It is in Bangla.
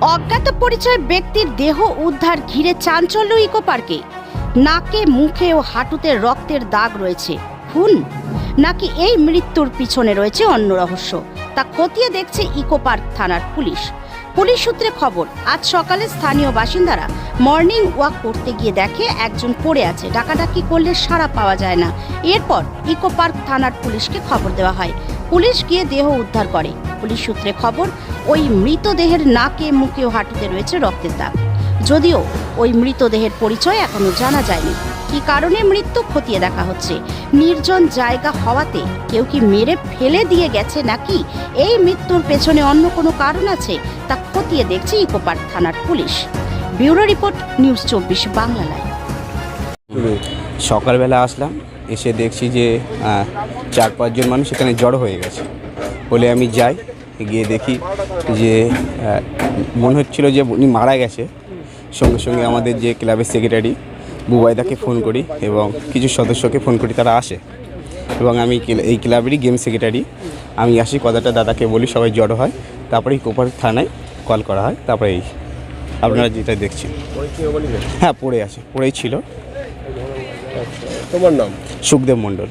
অজ্ঞাত পরিচয় ব্যক্তির দেহ উদ্ধার ঘিরে চাঞ্চল্য ইকো পার্কে। নাকে, মুখে ও হাঁটুতে রক্তের দাগ রয়েছে। খুন? নাকি এই মৃত্যুর পিছনে রয়েছে অন্য রহস্য? তা খতিয়ে দেখছে ইকো পার্ক থানার পুলিশ। পুলিশ সূত্রে খবর, আজ সকালে স্থানীয় বাসিন্দারা মর্নিং ওয়াক করতে গিয়ে দেখে একজন পড়ে আছে। ডাকাডাকি করলে সাড়া পাওয়া যায় না। এরপর ইকো পার্ক থানার পুলিশকে খবর দেওয়া হয়। পুলিশ গিয়ে দেহ উদ্ধার করে। পুলিশ সূত্রে খবর, ওই মৃতদেহের নাকে মুখে ও হাঁটুতে রয়েছে রক্তের দাগ। যদিও ওই মৃতদেহের পরিচয় এখনও জানা যায়নি। কি কারণে মৃত্যু খতিয়ে দেখা হচ্ছে? নির্জন জায়গা হওয়াতে কেউ কি মেরে ফেলে দিয়ে গেছে নাকি? এই মৃত্যুর পেছনে অন্য কোনো কারণ আছে? তা খতিয়ে দেখছে ইকোপার্ক থানার পুলিশ। ব্যুরো রিপোর্ট, নিউজ চব্বিশ বাংলা লাইভ। সকালবেলা আসলাম, এসে দেখছি যে চার পাঁচজন মানুষ এখানে জড়ো হয়ে গেছে। বলে আমি যাই। গিয়ে দেখি যে মনে হচ্ছিল যে উনি মারা গেছে। সঙ্গে সঙ্গে আমাদের যে ক্লাবের সেক্রেটারি বুবাইদাকে ফোন করি এবং কিছু সদস্যকে ফোন করি তারা আসে। এবং আমি এই ক্লাবেরই গেম সেক্রেটারি আমি আসি কথাটা দাদাকে বলি সবাই জড়ো হয়। তারপরে কোপার থানায় কল করা হয়। তারপরে এই আপনারা যেটা দেখছেন। হ্যাঁ পড়ে আছে পড়েই ছিল। তোমার নাম? সুখদেব মণ্ডল।